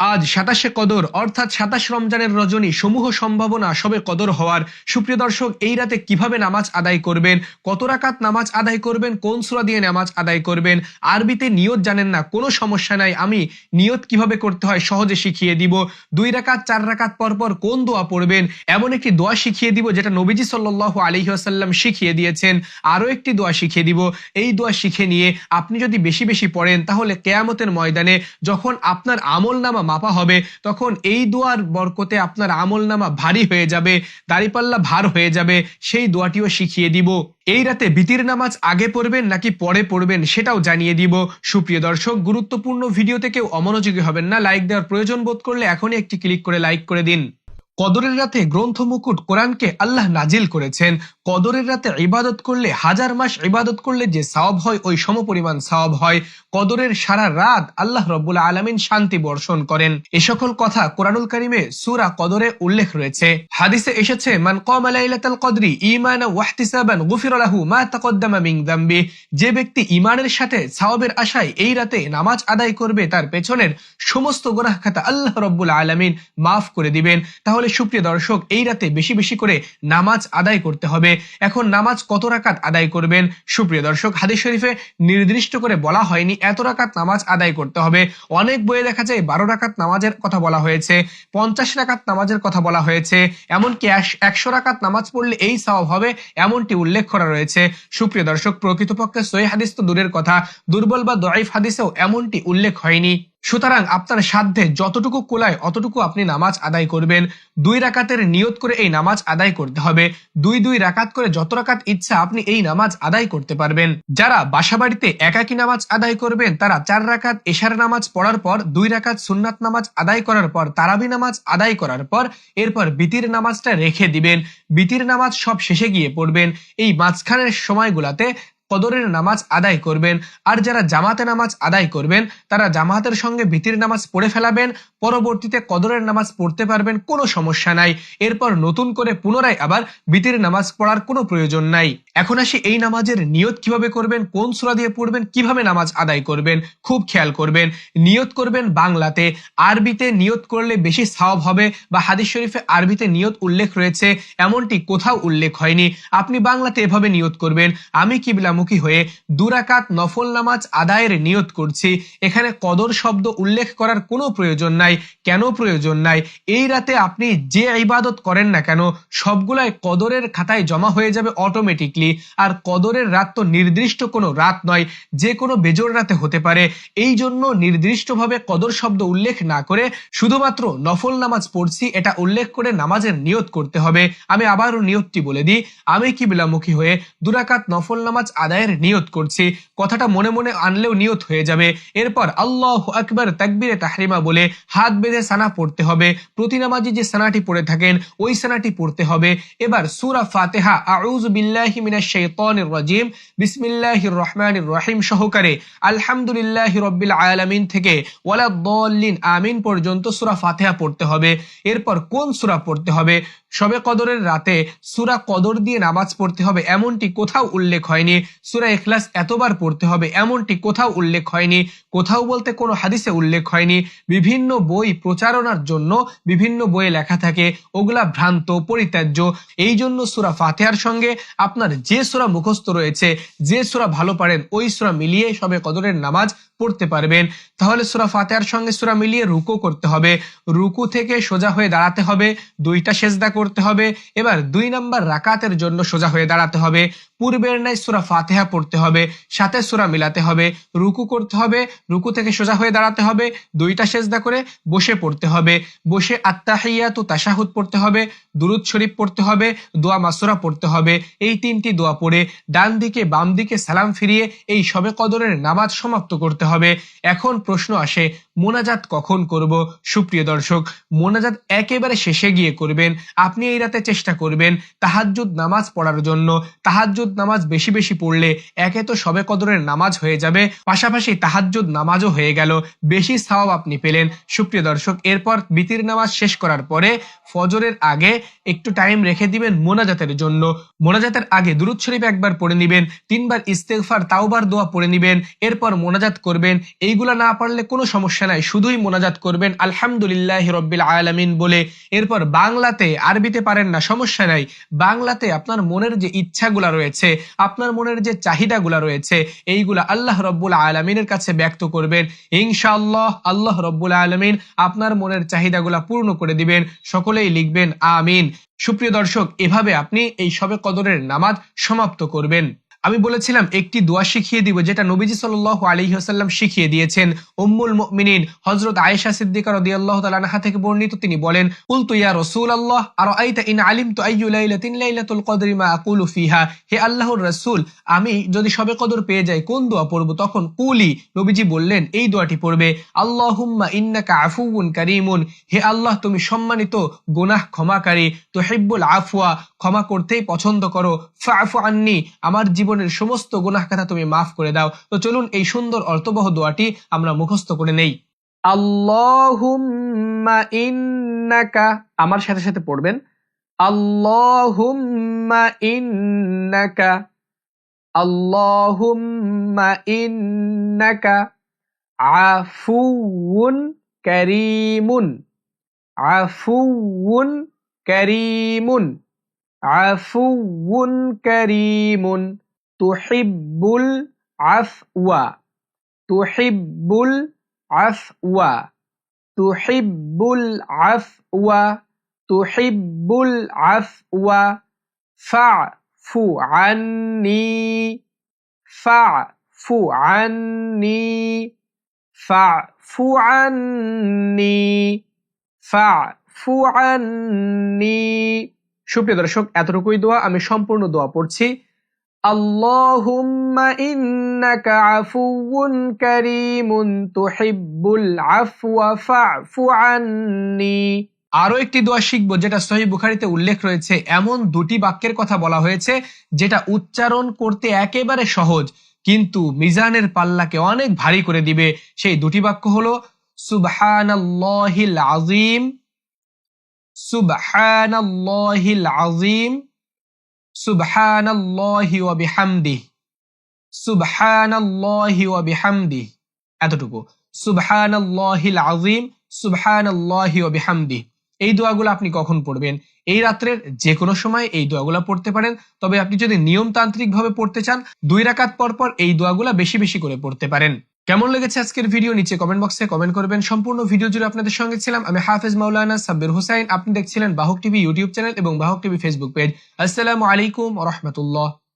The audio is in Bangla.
আজ সাতাশে কদর, অর্থাৎ সাতাশ রমজানের রজনী সমূহ সম্ভাবনা সবে কদর হওয়ার। সুপ্রিয় দর্শক, এই রাতে কীভাবে নামাজ আদায় করবেন? কত রাকাত নামাজ আদায় করবেন? কোন সুরা দিয়ে নামাজ আদায় করবেন? আরবিতে নিয়ত জানেন না, কোনো সমস্যা নাই। আমি নিয়ত কীভাবে করতে হয় সহজে শিখিয়ে দিব। দুই রাকাত, চার রাকাত পর পর কোন দোয়া পড়বেন? এমন একটি দোয়া শিখিয়ে দিব যেটা নবীজি সাল্লাহ আলহিহাসাল্লাম শিখিয়ে দিয়েছেন। আরও একটি দোয়া শিখিয়ে দিব। এই দোয়া শিখে নিয়ে আপনি যদি বেশি বেশি পড়েন, তাহলে কেয়ামতের ময়দানে যখন আপনার আমল নামা মাপা হবে, তখন এই দোয়ার বরকতে আপনার আমল নামা ভারী হয়ে যাবে, দাড়িপাল্লা ভার হয়ে যাবে, সেই দোয়াটিও শিখিয়ে দিব। এই রাতে বিতির নামাজ আগে পড়বেন নাকি পরে পড়বেন সেটাও জানিয়ে দিব। সুপ্রিয় দর্শক, গুরুত্বপূর্ণ ভিডিওতে কেউ অমনোযোগী হবেন না। লাইক দেওয়ার প্রয়োজন বোধ করলে এখনই একটি ক্লিক করে লাইক করে দিন। কদরের রাতে গ্রন্থ মুকুট কোরআনকে আল্লাহ নাজিল করেছেন। কদরের রাতে ইবাদত করলে, হাজার মাস ইবাদত করলে যে সওয়াব হয়, ওই সমপরিমাণ সওয়াব হয়। কদরের সারা রাত আল্লাহ রব্বুল আলমিন শান্তি বর্ষণ করেন। এ সকল কথা কোরআনুল করিমে সুরা কদরে উল্লেখ রয়েছে। হাদিসে এসেছে, মান কম লাইলাতাল কদরি ঈমানা ওয়াহতিসাবান গুফির লাহু মা তাকদ্দামা মিন যামবি যে ব্যক্তি ইমানের সাথে সওয়াবের আশায় এই রাতে নামাজ আদায় করবে, তার পেছনের সমস্ত গুনাহ খাতা আল্লাহ রব্বুল আলামিন মাফ করে দিবেন। তাহলে সুপ্রিয় দর্শক, এই রাতে বেশি বেশি করে নামাজ আদায় করতে হবে। এখন নামাজ কত রাকাত আদায় করবেন? সুপ্রিয় দর্শক, হাদিস শরীফে নির্দিষ্ট করে বলা হয়নি এত রাকাত নামাজ আদায় করতে হবে। অনেক বইয়ে দেখা যায় বারো রাকাত নামাজের কথা বলা হয়েছে, পঞ্চাশ রাকাত নামাজের কথা বলা হয়েছে, এমনকি একশো রাকাত নামাজ পড়লে এই সওয়াব হবে এমনটি উল্লেখ করা রয়েছে। সুপ্রিয় দর্শক, প্রকৃতপক্ষে সই হাদিস তো দূরের কথা, দুর্বল বা দরাইফ হাদিসেও এমনটি উল্লেখ হয়নি। সুতরাং আপনার সাধ্যে যতটুকু কোলায়, অতটুকু আপনি নামাজ আদায় করবেন। দুই রাকাতের নিয়ত করে এই নামাজ আদায় করতে হবে। দুই দুই রাকাত করে যত রাকাত ইচ্ছা আপনি এই নামাজ আদায় করতে পারবেন। যারা বাসাবাড়িতে একাকি নামাজ আদায় করবেন, তারা চার রাকাত এশার নামাজ পড়ার পর, দুই রাকাত সুন্নাত নামাজ আদায় করার পর, তারাবি নামাজ আদায় করার পর, এরপর বিতির নামাজটা রেখে দিবেন। বিতির নামাজ সব শেষে গিয়ে পড়বেন। এই মাঝখানের সময়গুলাতে কদরের নামাজ আদায় করবেন। আর যারা জামাতে নামাজ আদায় করবেন, তারা জামাতের সঙ্গে ভীতির নামাজ পড়ে ফেলাবেন, পরবর্তীতে কদরের নামাজ পড়তে পারবেন, কোনো সমস্যা নাই। এরপর নতুন করে পুনরায় আবার ভীতির নামাজ পড়ার কোনো প্রয়োজন নাই। এখন আসি এই নামাজের নিয়ত কীভাবে করবেন, কোন সুরা দিয়ে পড়বেন, কীভাবে নামাজ আদায় করবেন, খুব খেয়াল করবেন। নিয়ত করবেন বাংলাতে। আরবিতে নিয়ত করলে বেশি সাওয়াব হবে বা হাদিস শরীফে আরবিতে নিয়ত উল্লেখ রয়েছে, এমনটি কোথাও উল্লেখ হয়নি। আপনি বাংলাতে এভাবে নিয়ত করবেন, আমি কিবলা মুখী হয়ে দুরাকাত নফল নামাজ আদায়ের নিয়ত করছি। এখানে কদর শব্দ উল্লেখ করার কোনো প্রয়োজন নাই। কেন প্রয়োজন নাই? এই রাতে আপনি যে ইবাদত করেন না কেন, সবগুলাই কদরের খাতায় জমা হয়ে যাবে অটোমেটিকলি আর কদরের রাত তো নির্দিষ্ট কোনো রাত নয়, যে কোনো বেজোর রাতে হতে পারে। এই জন্য নির্দিষ্টভাবে কদর শব্দ উল্লেখ না করে শুধুমাত্র নফল নামাজ পড়ছি, এটা উল্লেখ করে নামাজের নিয়ত করতে হবে। আমি আবারও নিয়তটি বলে দিই, আমি কি বিলামুখী হয়ে দুরাকাত নফল নামাজ আদায়ের নিয়ত করছি, কথাটা মনে মনে আনলেও নিয়ত হয়ে যাবে। এরপর আল্লাহ আকবর তাকবিরে তাহরিমা বলে হাত বেঁধে সানা পড়তে হবে। প্রতি নামাজি যে সানাটি পড়ে থাকেন, ওই সানাটি পড়তে হবে। এবার সুরা ফাতেহা আউজ বিল্লাহি মিনাশ শাইতানির রহিম সহকারে আলহামদুলিল্লাহি রব্বিল আলামিন থেকে ওয়ালা আমিন পর্যন্ত সুরা ফাতেহা পড়তে হবে। এরপর কোন সুরা পড়তে হবে? সবে কদরের রাতে সুরা কদর দিয়ে নামাজ পড়তে হবে, এমনটি কোথাও উল্লেখ হয়নি। সুরা এখলাস এতবার পড়তে হবে। এমনটি কোথাও উল্লেখ হয়নি, কোথাও বলতে কোনো হাদিসে উল্লেখ হয়নি। বিভিন্ন বই প্রচারণার জন্য বিভিন্ন বইয়ে লেখা থাকে, ওগুলা ভ্রান্ত, পরিত্যাজ্য। এই জন্য সুরা ফাতেহার সঙ্গে আপনার যে সুরা মুখস্থ রয়েছে, যে সুরা ভালো পারেন, ওই সুরা মিলিয়ে সবে কদরের নামাজ পড়তে পারবেন। তাহলে সুরা ফাতেহার সঙ্গে সুরা মিলিয়ে রুকু করতে হবে। রুকু থেকে সোজা হয়ে দাঁড়াতে হবে। দুইটা সেজদা করতে হবে। এবার দুই নম্বর রাকাতের জন্য সোজা হয়ে দাঁড়াতে হবে। পূর্বের নাই সুরা ফাতেহা পড়তে হবে। সাথে সুরা মিলাতে হবে। রুকু করতে হবে। রুকু থেকে সোজা হয়ে দাঁড়াতে হবে। দুইটা সেজদা করে বসে পড়তে হবে। বসে আত্মাহিয়াত তাশাহুদ পড়তে হবে। দুরুদ শরীফ পড়তে হবে। দোয়া মাসুরা পড়তে হবে। এই তিনটি দোয়া পড়ে ডান দিকে বাম দিকে সালাম ফিরিয়ে এই সবে কদরের নামাজ সমাপ্ত করতে হবে এখন প্রশ্ন আসে, মোনাজাত কখন করব? সুপ্রিয় দর্শক, মোনাজাত একেবারে শেষে গিয়ে করবেন। আপনি এই রাতে চেষ্টা করবেন তাহাজ্জুদ নামাজ পড়ার জন্য। তাহাজ্জুদ নামাজ বেশি বেশি পড়লে একে তো সবে কদরের নামাজ হয়ে যাবে। পাশাপাশি তাহাজ্জুদ নামাজও হয়ে গেল। বেশি সাওয়াব আপনি পেলেন। সুপ্রিয় দর্শক, এরপর বিতির নামাজ শেষ করার পরে ফজরের আগে একটু টাইম রেখে দিবেন মোনাজাতের জন্য। মোনাজাতের আগে দুরুদ শরীফ একবার পড়ে নিবেন, তিনবার ইস্তেগফার, তাওবার, দোয়া পড়ে নিবেন। এরপর মোনাজাত করবেন এইগুলা না পারলে কোনো সমস্যা নাই, শুধুই মোনাজাত করবেন, আলহামদুলিল্লাহ রব্বিল আলামিন বলে। এরপর বাংলাতে আরবিতে পারেন না, সমস্যা নাই। বাংলাতে আপনার মনের যে ইচ্ছাগুলা রয়েছে, আপনার মনের যে চাহিদাগুলা রয়েছে, এইগুলা আল্লাহ রব্বুল আলমিনের কাছে ব্যক্ত করবেন। ইনশাআল্লাহ আল্লাহ রব্বুল আলমিন আপনার মনের চাহিদাগুলা পূর্ণ করে দিবেন। সকলেই লিখবেন, আমিন। সুপ্রিয় দর্শক, এভাবে আপনি এই সবে কদরের নামাজ সমাপ্ত করবেন। আমি বলেছিলাম, একটি দোয়া শিখিয়ে দিব যেটা নবীজি সাল্লাহ আলহিহাসাল্লাম শিখিয়ে দিয়েছেন। উম্মুল মুমিনিন হজরত আয়েশা সিদ্দিকা রদিয়াল্লাহ তালানহা থেকে বর্ণিত, তিনি বলেন কুল তুইয়া রসুল আল্লাহ আর আইতা ইন আলিম তু ফিহা? হে আল্লাহর আমি যদি সবে কদর পেয়ে যাই, কোন দোয়া পড়ব? তখন কুলি, নবীজি বললেন, এই দোয়াটি পড়বে, আল্লাহুম্মা ইন্নাকা আফুউন হে আল্লাহ, তুমি সম্মানিত গুনাহ ক্ষমাকারী, তুহিব্বুল আফওয়া, ক্ষমা করতেই পছন্দ করো। আন্নি, আমার জীবনের সমস্ত গুনাহ কথা তুমি মাফ করে দাও। তো চলুন এই সুন্দর অর্থবহ দোয়াটি আমরা মুখস্থ করে নেই। ইন্নাকা, আমার সাথে সাথে পড়বেন। আল্লাহুম্মা ইন্নাকা তুহিব্বুল আফওয়া তুহিব্বুল আফওয়া তুহিব্বুল আফওয়া তুহিব্বুল আফওয়া, ফাফু আন্নি ফাফু আন্নি ফাফু আন্নি ফাফু আন্নি। সুপ্রিয় দর্শক, এতটুকুই দোয়া, আমি সম্পূর্ণ দোয়া পড়ছি। আল্লাহুম্মা ইন্নাকা আফুউন কারীমুন তুহিব্বুল আফওয়া ফাফু আন্নি। আরও একটি দোয়া শিখব, যেটা সহি বুখারিতে উল্লেখ রয়েছে, এমন দুটি বাক্যের কথা বলা হয়েছে, যেটা উচ্চারণ করতে একেবারে সহজ, কিন্তু মিজানের পাল্লাকে অনেক ভারী করে দিবে। সেই দুটি বাক্য হলো, সুবহানাল্লাহিল আজিম সুবহানাল্লাহিল আজিম সুবহানাল্লাহি ওয়া বিহামদিহি সুবহানাল্লাহি ওয়া বিহামদিহি এতটুকু। সুবহানাল্লাহিল আজিম সুবহানাল্লাহি ওয়া বিহামদিহি এই দোয়াগুলো আপনি কখন পড়বেন? এই রাত্রের যে কোনো সময় এই দোয়াগুলো পড়তে পারেন। তবে আপনি যদি নিয়মতান্ত্রিক ভাবে পড়তে চান, দুই রাকাত পর পর এই দোয়াগুলো বেশি বেশি করে পড়তে পারেন। কেমন লেগেছে আজকের ভিডিও নিচে কমেন্ট বক্সে কমেন্ট করবেন। সম্পূর্ণ ভিডিও জুড়ে আপনাদের সঙ্গে ছিলাম আমি হাফেজ মাওলানা সাব্বির হুসাইন। আপনি দেখছিলেন বাহক টিভি ইউটিউব চ্যানেল এবং বাহক টিভি ফেসবুক পেজ আসসালামু আলাইকুম রহমতুল্লাহ।